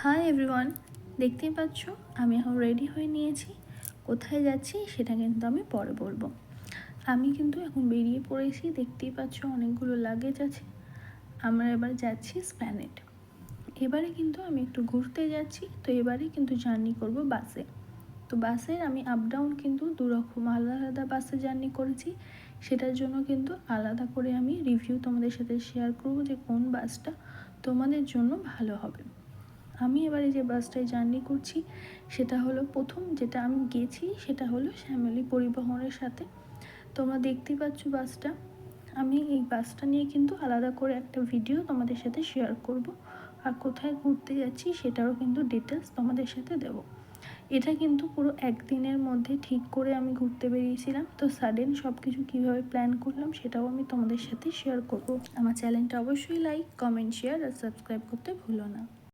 Hi everyone দেখতেই পাচ্ছ, আমি এখন রেডি হয়ে নিয়েছি। কোথায় যাচ্ছি সেটা কিন্তু আমি পরে বলব। আমি কিন্তু এখন বেরিয়ে পড়েছি, দেখতেই পাচ্ছ অনেকগুলো লাগেজ আছে। আমরা এবার যাচ্ছি স্প্ল্যানেট এবারে কিন্তু আমি একটু ঘুরতে যাচ্ছি, তো এবারে কিন্তু জার্নি করব বাসে। তো বাসের আমি আপ ডাউন কিন্তু দুরকম আলাদা আলাদা বাসে জার্নি করেছি। সেটার জন্য কিন্তু আলাদা করে আমি রিভিউ তোমাদের সাথে শেয়ার করব যে কোন বাসটা তোমাদের জন্য ভালো হবে। আমি এবারে যে বাসটায় জার্নি করছি, সেটা হলো প্রথম যেটা আমি গেছি, সেটা হলো শ্যামলী পরিবহনের সাথে। তোমরা দেখতেই পাচ্ছ বাসটা। আমি এই বাসটা নিয়ে কিন্তু আলাদা করে একটা ভিডিও তোমাদের সাথে শেয়ার করব। আর কোথায় ঘুরতে যাচ্ছি, সেটারও কিন্তু ডিটেলস তোমাদের সাথে দেবো। এটা কিন্তু পুরো একদিনের মধ্যে ঠিক করে আমি ঘুরতে বেরিয়েছিলাম। তো সাডেন সব কিছু কীভাবে প্ল্যান করলাম, সেটাও আমি তোমাদের সাথে শেয়ার করব। আমার চ্যানেলটা অবশ্যই লাইক কমেন্ট শেয়ার আর সাবস্ক্রাইব করতে ভুলো না।